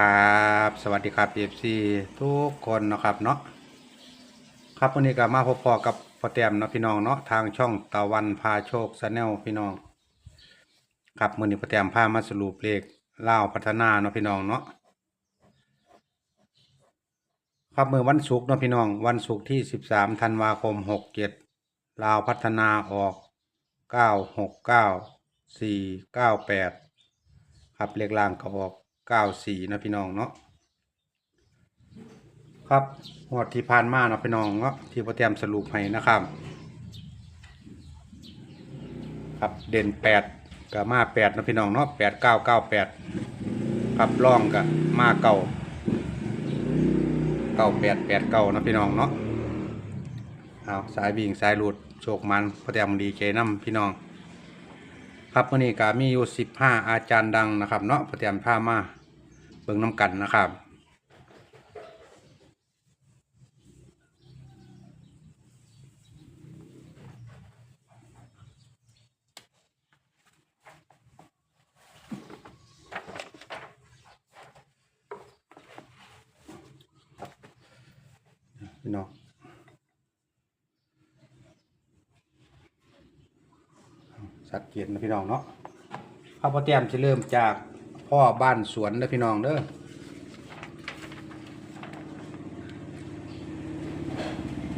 ครับ สวัสดีครับเอฟซีทุกคนนะครับเนาะครับวันนี้ก็มาพบพอกับพ่อแต้มเนาะพี่น้องเนาะทางช่องตะวันพาโชคชาแนลพี่น้องครับมือนี้พ่อแต้มพามาสรุปเลขเล่าวพัฒนาเนาะพี่น้องเนาะครับเมื่อวันศุกร์เนาะพี่น้อง วันศุกร์ที่สิบสามธันวาคมหกเจ็ดลาวพัฒนาออกเก้าหกเก้าสี่เก้าแปดครับเลขล่างก็ออก เก้าสี่นะพี่น้องเนาะครับงวดที่ผ่านมาเนาะพี่น้องเนาะที่พ่อเตรียมสรุปให้นะครับ ครับเด่นแปดกับมาแปดนะพี่น้องเนาะแปดเก้าเก้าแปดครับร่องกับมาเก่าเก้าแปดแปดเก้านะพี่น้องเนาะเอาสายวิ่งสายหลุดโชคมันพ่อเตรียมดีเจน้ำพี่น้องครับวันนี้ก็มีอยู่สิบห้าอาจารย์ดังนะครับเนาะประเตรียมผ้ามา เบิ่งน้ำกันนะครับ พี่น้องสักเกียรตินะพี่น้องเนาะข้าวโพดเตรียมจะเริ่มจาก พ่อบ้านสวนนะพี่น้องเด้อ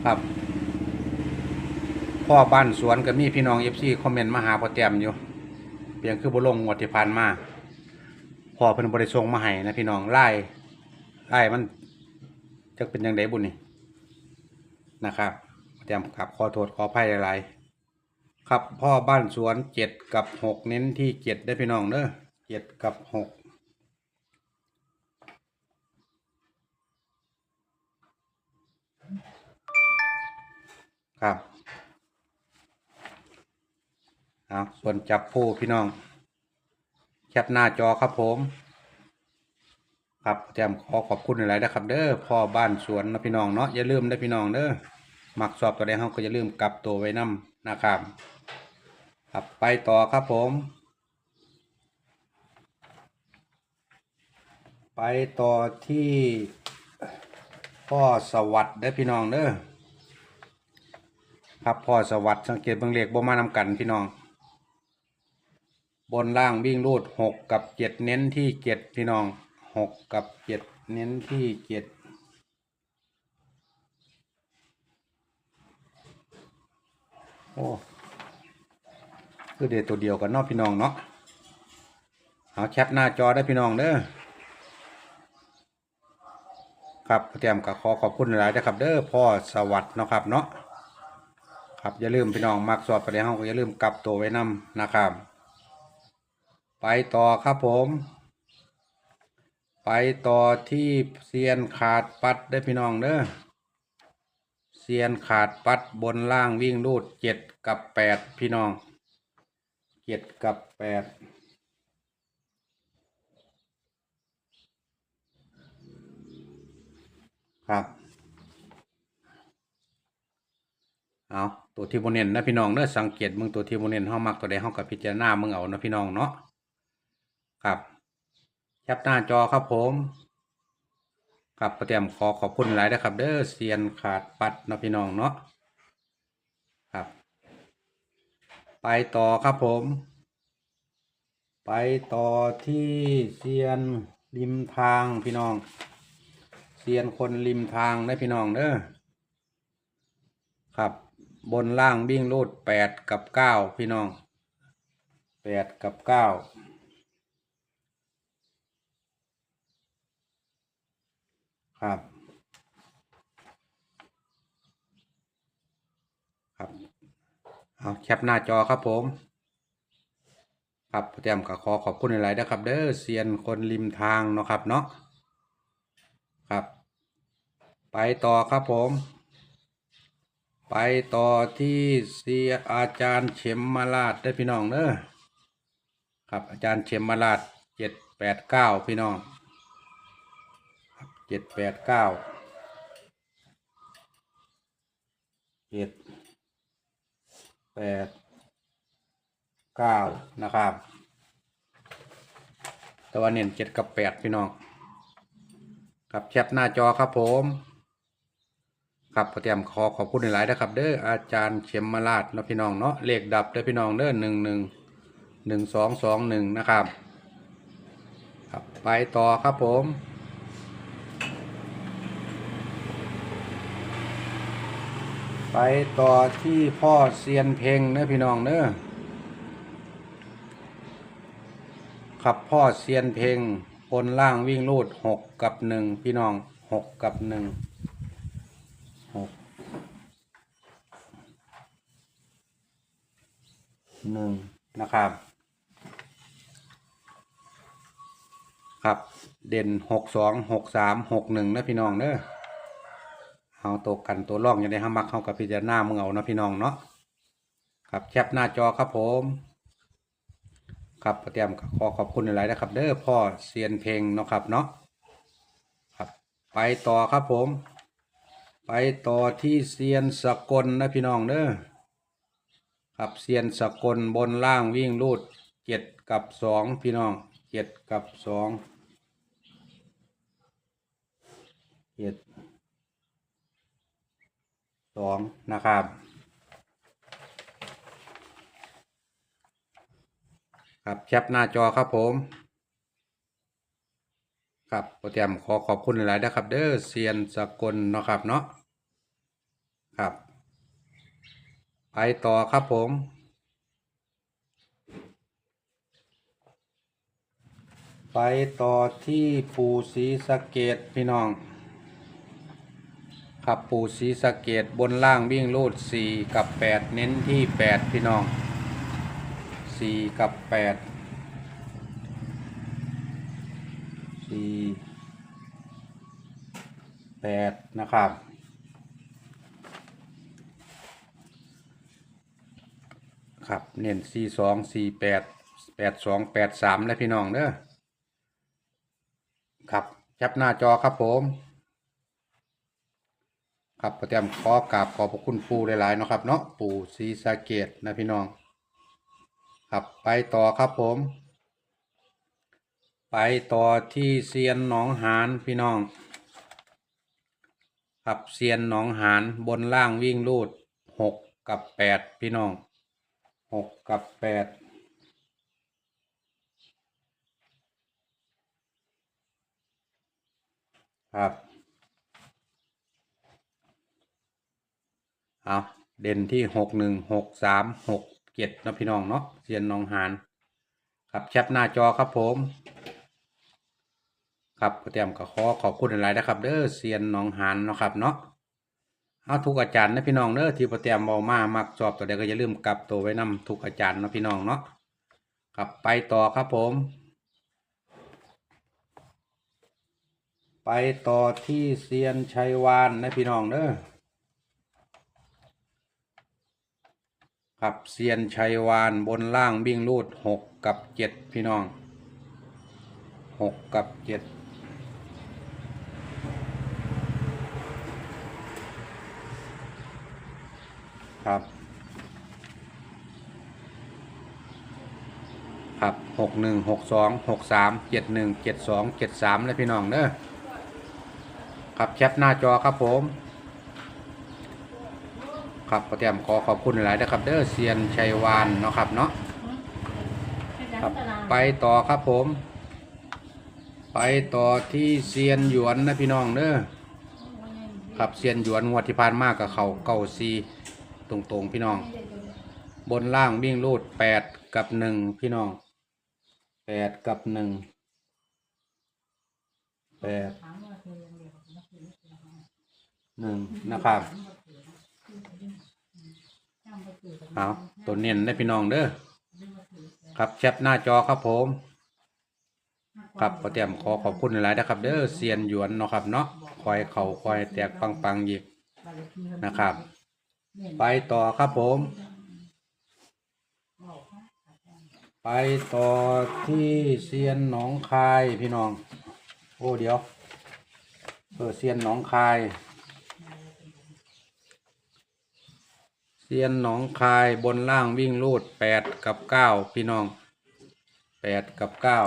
ครับ พ่อบ้านสวนก็มีพี่น้องเอฟซีคอมเมนต์มาหาพอเตรียมอยู่เพียงคือบลงงวดที่ผ่านมาพ่อเพิ่นบริส่งมาให้นะพี่น้องไล่ไล่มันจะเป็นยังไงบุญนี่นะครับเตรียมครับขอโทษขอภัยหลายๆครับพ่อบ้านสวนเจ็ดกับหกเน้นที่เจ็ดได้พี่น้องเด้อ เจ็ดกับหกครับเอาส่วนจับผู้พี่น้อง แคปหน้าจอครับผม ครับแจมขอขอบคุณหลายๆนะครับ เด้อพ่อบ้านสวนนะพี่น้องเนาะอย่าลืมนะพี่น้องเด้อหมักสอบตัวใดงเฮาก็อย่าลืมกลับตัวไว้นํนะครับครับไปต่อครับผม ไปต่อที่พ่อสวัสดิ์เด้พี่น้องเด้อครับพ่อสวัสดิ์สังเกตเบางเลขบ่มานำกันพี่น้อง บนล่างวิ่งรูดหกกับเจ็ดเน้นที่เจ็ดพี่น้องหกกับเจ็ดเน้นที่เจ็ดโอ้คือเดตัวเดียวกันเนาะพี่น้องเนาะเอาแคปหน้าจอได้พี่น้องเด้อ ครับเตรียมกับขอขอบคุณหลายนะครับ เด้อพ่อสวัสดิ์เนาะครับเนาะครับอย่าลืมพี่น้องมักสอบประเดี๋ยวเราก็อย่าลืมกลับตัวไว้นํนะครับ ไปต่อครับผม ไปต่อที่เซียนขาดปัดได้พี่น้องเด้อเซียนขาดปัดบนล่างวิ่งรูดเจ็ดกับแปดพี่น้องเจ็ดกับแปด ครับเอาตัวที่โมเนนนะพี่น้องเด้อสังเกตมึงตัวที่โมเนนห้ามักตัวใดห้ากับพิจารณามึงเอานะพี่น้องเนาะครับแคปหน้าจอครับผมครับประเตรียมขอขอบคุณหลายนะครับ เด้อเซียนขาดปัดนะพี่น้องเนาะครับ ไปต่อครับผม ไปต่อที่เซียนริมทางพี่น้อง เซียนคนริมทางได้พี่น้องเด้อครับ บนล่างวิ่งรูดแปดกับเก้าพี่น้องแปดกับเก้าครับ ครับเอาแคปหน้าจอครับผม ครับเตรียมก็ขอขอบคุณหลายๆนะครับ เด้อเซียนคนริมทางเนาะครับเนาะ ครับ ไปต่อครับผม ไปต่อที่เสียอาจารย์เข็มมาลาดได้พี่น้องเด้อครับอาจารย์เข็มมาลาดเจ็ดแปดเก้าพี่น้องเจ็ดแปดเก้าเจ็ดแปดเก้านะครับ แต่ว่าเน้นเจ็ดกับแปดพี่น้อง กับแคปหน้าจอครับผม ครับเตรียมขอขอบคุณหลายๆนะครับ เด้ออาจารย์เข็มมาลาดเนาะพี่น้องเนาะเลขดับเด้อพี่น้องเด้อหนึ่งหนึ่งหนึ่งสองสองหนึ่งนะครับ ครับไปต่อครับผมไปต่อที่พ่อเซียนเพลงเด้อพี่น้องเด้อครับพ่อเซียนเพลง บนล่างวิ่งรูดหกกับหนึ่งพี่น้องหกกับหนึ่งหกหนึ่งนะครับ ครับเด่นหกสองหกสามหกหนึ่งนะพี่น้องเด้อเอาตัวกันตัวร่องอย่าได้ห้ามักเข้ากับพิจารณามึงเอานะพี่น้องเนาะครับแคปหน้าจอครับผม ครับเตรียมขอขอบคุณหลายๆนะครับ เด้อพ่อเซียนเพลงเนาะครับเนาะครับ ไปต่อครับผม ไปต่อที่เซียนสกลนะพี่น้องเด้อครับเซียนสกลบนล่างวิ่งรูดเจ็ดกับสองพี่น้องเจ็ดกับสองเจ็ดสองนะครับ ครับแคปหน้าจอครับผม ครับโปรแกรมขอขอบคุณหลายๆนะครับ เด้อเซียนสกลเนาะครับเนาะครับไปต่อครับผมไปต่อที่ปูสีสะเกตพี่น้องครับปูสีสะเกตบนล่างวิ่งรูดสี่กับแปดเน้นที่แปดพี่น้อง สี่กับแปดสี่แปดนะครับครับเน้นสี่สองสี่แปดแปดสองแปดสามและพี่น้องเด้อครับจับหน้าจอครับผม ครับประเตรียมขอกราบขอบพระคุณปูหลายๆเนาะครับเนาะปูสีสะเกตนะพี่น้อง ครับไปต่อครับผม ไปต่อที่เซียนหนองหานพี่น้อง ครับเซียนหนองหานบนล่างวิ่งรูดหกกับแปดพี่น้องหกกับแปดครับเอาเด่นที่หกหนึ่งหกสามหก เจ็ดนะพี่น้องเนาะเซียนนองหานครับแคปหน้าจอครับผม ครับก็เตรียมก็ขอขอบคุณหลายนะครับ เด้อเซียนนองหานเนาะครับเนาะเอาทุกอาจารย์นะพี่น้องเด้อที่ปรเตรียมเบามามักสอบตัวใดก็อย่าลืมกลับตัวไว้นำทุกอาจารย์นะพี่น้องเนาะครับไปต่อครับผม ไปต่อที่เซียนชัยวานนะพี่น้องเด้อ ครับเซียนชัยวานบนล่างวิ่งรูดหกกับเจ็ดพี่น้องหกกับเจ็ดครับครับหกหนึ่งหกสองหกสามเจ็ดหนึ่งเจ็ดสองเจ็ดสามเลยพี่น้องเด้อครับแคปหน้าจอครับผม ครับประเตรียมขอขอบคุณหลายนะครับ เด้อเซียนชัยวานเนาะครับเนาะครับไปต่อครับผม ไปต่อที่เซียนหยวนนะพี่น้องเด้อครับเซียนหยวนงวดที่ผ่านมากกับเขาเก้าซีตรงๆพี่น้อง บนล่างวิ่งรูดแปดกับหนึ่งพี่น้องแปดกับหนึ่งแปดหนึ่งนะครับ เอาตัวเน้นได้พี่น้องเด้อครับแคปหน้าจอครับผมครับขอเตรียมขอขอบคุณหลายนะครับ เด้อเซียนหยวนเนาะครับเนาะคอยเข่าคอยแตกปังปังๆหยิบนะครับ ไปต่อครับผม ไปต่อที่เซียนหนองคายพี่น้อง โอ้เดี๋ยวเออเซียนหนองคาย ซียนหนองคายบนล่างวิ่งรูดแปดกับเก้าพี่น้องแปดกับเก้า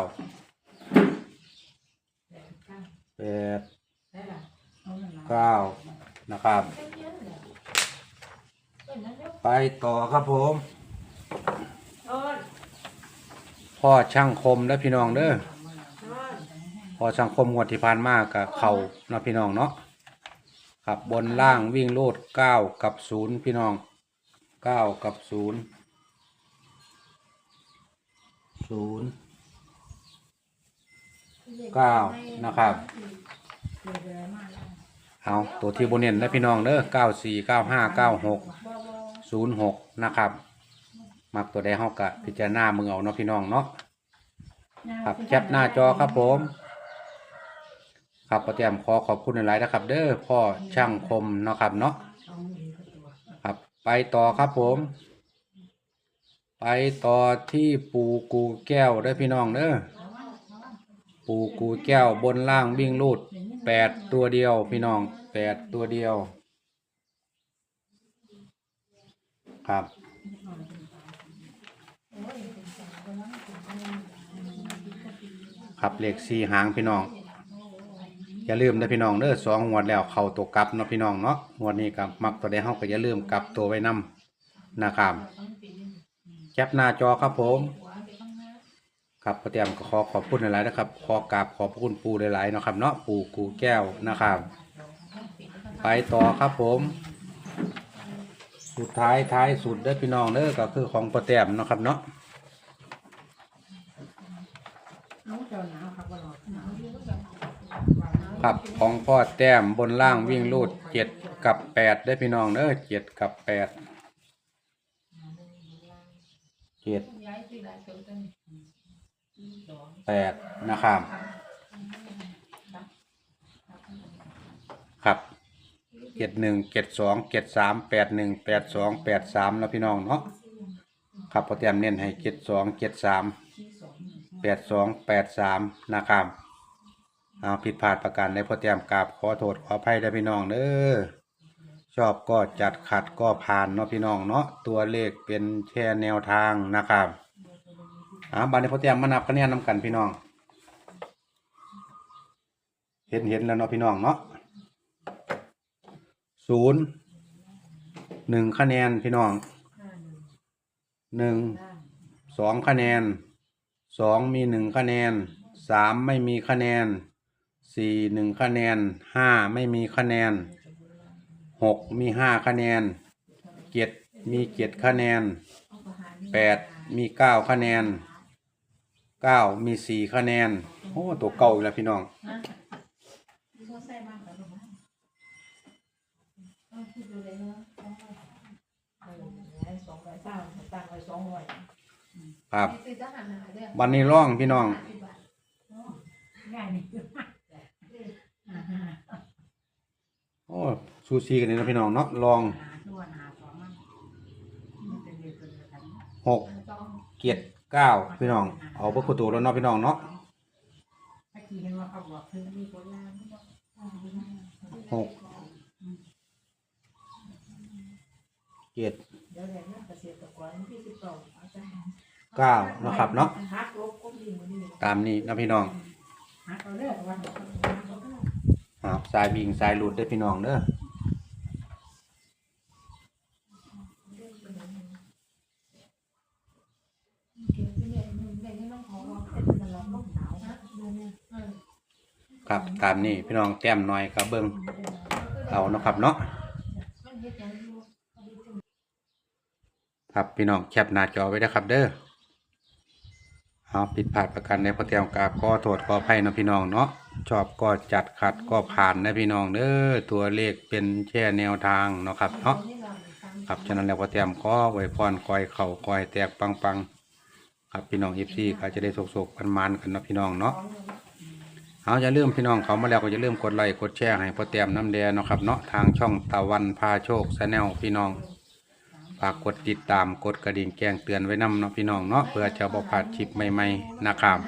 แปดเก้านะครับ ไปต่อครับผม พ่อช่างคมและพี่น้องเด้อพ่อช่างคมงวดที่ผ่านมากับเขาเนาะพี่น้องเนาะครับบนล่างวิ่งโลดเก้ากับศูนย์พี่น้อง เก้ากับศูนย์ศูนย์เก้านะครับ เอาตัวที่บนเน้นและพี่น้องเด้อเก้าสี่เก้าห้าเก้าหกศูนย์หกนะครับ มักตัวใดเฮากะพิจารณามือเอาเนาะพี่น้องเนาะครับแคปหน้าจอครับผมครับประเตรียมขอขอบคุณหลายๆนะครับ เด้อพ่อช่างคมเนาะครับเนาะ ไปต่อครับผม ไปต่อที่ปูกูแก้วเด้พี่น้องเด้อปูกูแก้วบนล่างวิ่งลูดแปดตัวเดียวพี่น้องแปดตัวเดียว ครับ ครับเลขสี่หางพี่น้อง อย่าลืมนะพี่น้องเด้อสองงวดแล้วเข้าตัวกลับเนาะพี่น้องเนาะงวดนี้กับมักตัวใดเฮาก็อย่าลืมกลับตัวไว้นำนะครับแคปหน้าจอครับผม ครับประเตรียมก็ขอขอบคุณหลายๆนะครับขอกราบขอบพระคุณปูหลายๆเนาะครับเนาะปูกูแก้วนะครับ ไปต่อครับผม สุดท้ายท้ายสุดเด้อพี่น้องเด้อก็คือของประเตรียมเนาะครับเนาะ ครับของพ่อแต้มบนล่างวิ่งลูดเจ็ดกับแปดได้พี่น้องเด้อเจ็ดกับแปดเจ็ดแปดนะครับครับเจ็ดหนึ่งเจ็ดสองเจ็ดสามแปดหนึ่งแปดสองแปดสามแล้วพี่น้องเนาะครับพอเตรียมเน้นให้เจ็ดสองเจ็ดสามแปดสองแปดสามนะครับ เอาผิดพลาดประการในพอเตรียมกราบขอโทษขออภัยได้พี่น้องเด้อชอบก็จัดขัดก็ผ่านเนาะพี่น้องเนาะตัวเลขเป็นแค่แนวทางนะครับอ่าบันี้พอเตรียมมานับคะแนนนำกันพี่น้อง เห็นเห็นแล้วเนาะพี่น้องเนาะศูนย์หนึ่งคะแนนพี่น้องหนึ่งสองคะแนนสองมีหนึ่งคะแนนสามไม่มีคะแนน สี่หนึ่งคะแนนห้าไม่มีคะแนนหกมีห้าคะแนนเจ็ดมีเจ็ดคะแนนแปดมีเก้าคะแนนเก้ามีสี่คะแนนโอ้ตัวเก่าอีกแล้วพี่น้องครับวันนี้ร่องพี่น้อง โอ้ ซูซีกันนี่นะพี่น้องเนาะลองหกเกียรติเก้าพี่น้อง เอาพวกประตูแล้วเนาะพี่น้องเนาะหกเจ็ดเก้านะครับเนาะตามนี้นะพี่น้องครับสายวิ่งสายหลุดได้อพี่น้องเด้อ ครับตามนี้พี่น้องแต้มหน่อยครับเบิ้งเอาเนาะครับเนาะครับพี่น้องแคปหน้าจอไว้นะครับเด้อเอาผิดพลาดประกันในพระเตรียมกราบก็โทษขออภัยนะพี่น้องเนาะชอบก็จัดขัดก็ผ่านนะพี่น้องเด้อตัวเลขเป็นแค่แนวทางเนาะครับเนาะครับฉะนั้นแล้วก็เตรียมข้อไว้พรคอยเข่าคอยแตกปังปังๆครับพี่น้องเอฟซีก็จะได้โศกๆกันมันๆกันเนาะพี่น้องเนาะ เอาอย่าลืมพี่น้องเขามาแล้วก็อย่าลืมกดไลค์กดแชร์ให้พ่อเตรียมน้ำแดงเนาะครับเนาะทางช่องตะวันพาโชคแนลพี่น้องฝากกดติดตามกดกระดิ่งแจ้งเตือนไว้นำเนาะพี่น้องเนาะเพื่อจะบ่พลาดคลิปใหม่ๆนะครับ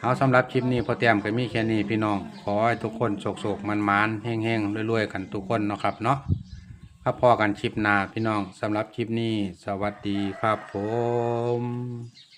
เอาสำหรับคลิปนี้พ่อเตรียมก็มีแค่นี้พี่น้องขอให้ทุกคนโศกๆมันๆแห้งๆรวยๆกันทุกคนเนาะครับเนาะครับพอกันคลิปหน้าพี่น้องสำหรับคลิปนี้ สวัสดีครับผม